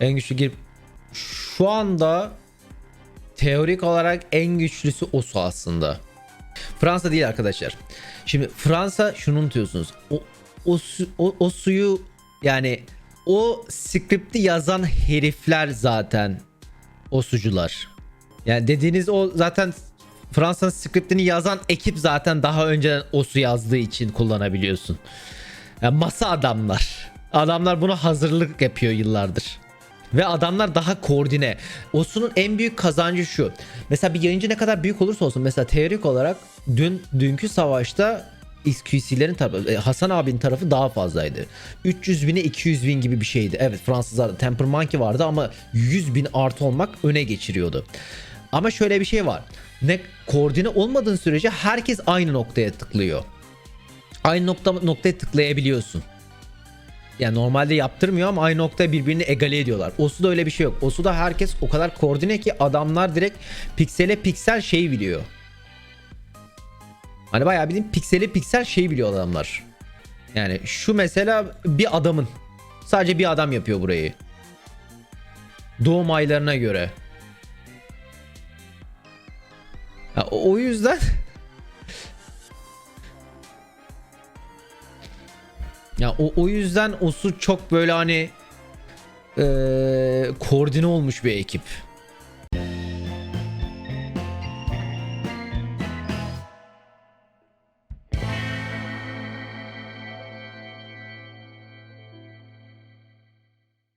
En güçlü girip şu anda teorik olarak en güçlüsü Osu aslında. Fransa değil arkadaşlar. Şimdi Fransa şunu unutuyorsunuz. O, o, o, o suyu yani o skripti yazan herifler zaten o sucular. Yani dediğiniz o zaten Fransa'nın skriptini yazan ekip zaten daha önceden OSU yazdığı için kullanabiliyorsun. Yani masa adamlar. Adamlar buna hazırlık yapıyor yıllardır. Ve adamlar daha koordine. OSU'nun en büyük kazancı şu. Mesela bir yayıncı ne kadar büyük olursa olsun mesela teorik olarak dün dünkü savaşta XQC'lerin tarafı e, Hasan abinin tarafı daha fazlaydı. 300 bine 200 bin gibi bir şeydi. Evet Fransızlar Temper Monkey vardı ama 100 bin artı olmak öne geçiriyordu. Ama şöyle bir şey var. Ne koordine olmadığın sürece herkes aynı noktaya tıklıyor. Aynı nokta noktaya tıklayabiliyorsun. Yani normalde yaptırmıyor ama aynı noktaya birbirini egale ediyorlar. Osu'da öyle bir şey yok. Osu'da herkes o kadar koordine ki adamlar direkt piksele piksel şey biliyor. Hani bayağı bildiğin pikseli piksel şey biliyor adamlar. Yani şu mesela bir adamın. Sadece bir adam yapıyor burayı. Doğum aylarına göre. Ya, o yüzden Ya o, o yüzden Osu çok böyle hani ee, koordine olmuş bir ekip.